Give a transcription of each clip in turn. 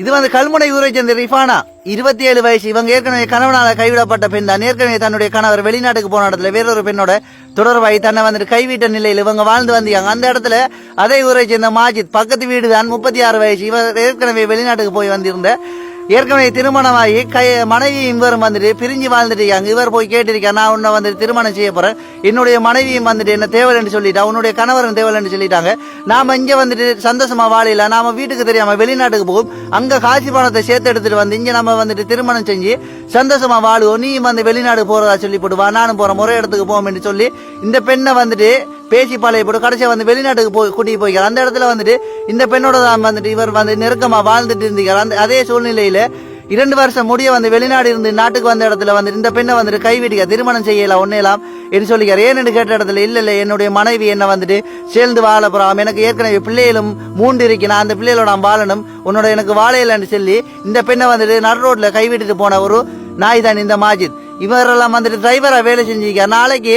இது வந்து கல்முனை ஊரை சேர்ந்த ரிஃபானா. இருபத்தி ஏழு வயசு. இவங்க ஏற்கனவே கணவனால கைவிடப்பட்ட பெண் தான். ஏற்கனவே தன்னுடைய கணவர் வெளிநாட்டுக்கு போன இடத்துல வேறொரு பெண்ணோட தொடர்பாகி தன்னை வந்துட்டு கைவிட்ட நிலையில் இவங்க வாழ்ந்து வந்தாங்க அந்த இடத்துல அதே ஊரை சேர்ந்த மாஜித் பக்கத்து வீடு தான் முப்பத்தி ஆறு வயசு. இவர் ஏற்கனவே வெளிநாட்டுக்கு போய் வந்திருந்த ஏற்கனவே திருமணமாகி கை மனைவியும் இவரும் வந்துட்டு பிரிஞ்சு வாழ்ந்துட்டிருக்காங்க இவர் போய் கேட்டிருக்காரு நான் உன்னை வந்துட்டு திருமணம் செய்ய போறேன். என்னுடைய மனைவியும் வந்துட்டு என்ன தேவலன்னு சொல்லிட்டா உன்னுடைய கணவரும் தேவலன்னு சொல்லிட்டாங்க. நாம இங்க வந்துட்டு சந்தோஷமா வாழல நாம வீட்டுக்கு தெரியாம வெளிநாட்டுக்கு போகும். அங்க காசி பணத்தை சேர்த்து எடுத்துட்டு வந்து இங்க நம்ம வந்துட்டு திருமணம் செஞ்சு சந்தோஷமா வாழுவோம். நீயும் வந்து வெளிநாடு போறதா சொல்லி போடுவா. நானும் போறேன் முறை இடத்துக்கு போவோம்னு சொல்லி இந்த பெண்ணை வந்துட்டு பேசி பழைய போட்டு கடைசியாக வந்து வெளிநாட்டுக்கு போய் கூட்டிகிட்டு போய்க்கிறார் அந்த இடத்துல வந்துட்டு இந்த பெண்ணோட தான் வந்துட்டு இவர் வந்து நெருக்கமாக வாழ்ந்துட்டு இருந்தீங்க அந்த அதே சூழ்நிலையில் இரண்டு வருஷம் முடிய வந்து வெளிநாடு இருந்து நாட்டுக்கு வந்த இடத்துல வந்து இந்த பெண்ணை வந்துட்டு கைவிடிக்க திருமணம் செய்யலாம் ஒன்னேலாம் என்று சொல்லிக்கார் ஏன்னு கேட்ட இடத்துல இல்லை இல்லை என்னுடைய மனைவி என்ன வந்துட்டு சேர்ந்து வாழ போறாம் எனக்கு ஏற்கனவே பிள்ளைகளும் மூண்டு இருக்கணும் நான் அந்த பிள்ளைகளோட நான் வாழணும். உன்னோட எனக்கு வாழையிலன்னு சொல்லி இந்த பெண்ணை வந்துட்டு நடு ரோட்ல கைவிட்டுட்டு போன ஒரு நாய் தான் இந்த மாஜித். இவரெல்லாம் வந்துட்டு டிரைவரா வேலை செஞ்சிருக்கார். நாளைக்கு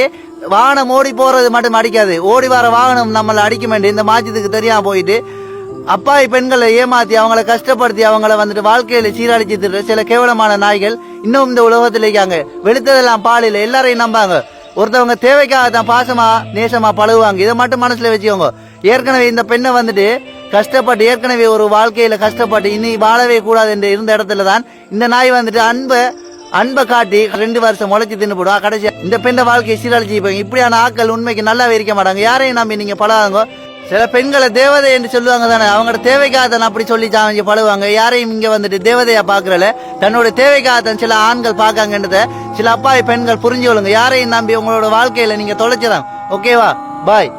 வாகனம் ஓடி போறது மட்டும் அடிக்காது. ஓடி வர வாகனம் நம்மளை அடிக்க வேண்டிய இந்த மாஜித்துக்கு தெரியாம போயிட்டு அப்பாவி பெண்களை ஏமாத்தி அவங்கள கஷ்டப்படுத்தி அவங்கள வந்துட்டு வாழ்க்கையில சீரழிச்சு திட்டு சில கேவலமான நாய்கள் இன்னும் இந்த உலகத்தில் இருக்காங்க. வெளுத்ததெல்லாம் பாலில் எல்லாரையும் நம்பாங்க. ஒருத்தவங்க தேவைக்காக தான் பாசமா நேசமா பழகுவாங்க. இதை மட்டும் மனசுல வச்சுக்கோங்க. ஏற்கனவே இந்த பெண்ணை வந்துட்டு கஷ்டப்பட்டு ஏற்கனவே ஒரு வாழ்க்கையில கஷ்டப்பட்டு இனி வாழவே கூடாது என்று இருந்த இடத்துல தான் இந்த நாய் வந்துட்டு அன்பை அன்பை காட்டி ரெண்டு வருஷம் முளைச்சி தின்னு போடுவா இந்த பெண்ணை வாழ்க்கையை சீரழிச்சு போய் இப்படியான ஆட்கள் உண்மைக்கு நல்லாவே இருக்க மாட்டாங்க. யாரையும் நம்பி நீங்க பழகாங்க சில பெண்களை தேவதை என்று சொல்லுவாங்க தானே. அவங்களோட தேவைக்காக தான் அப்படி சொல்லி சாமிஞ்சு பழகுவாங்க. யாரையும் இங்க வந்துட்டு தேவதையா பாக்குறல தன்னோட தேவைக்காக தான் சில ஆண்கள் பார்க்காங்கன்றத சில அப்பாவி பெண்கள் புரிஞ்சு கொள்ளுங்க யாரையும் நம்பி உங்களோட வாழ்க்கையில நீங்க தொலைச்சதான் ஓகேவா பாய்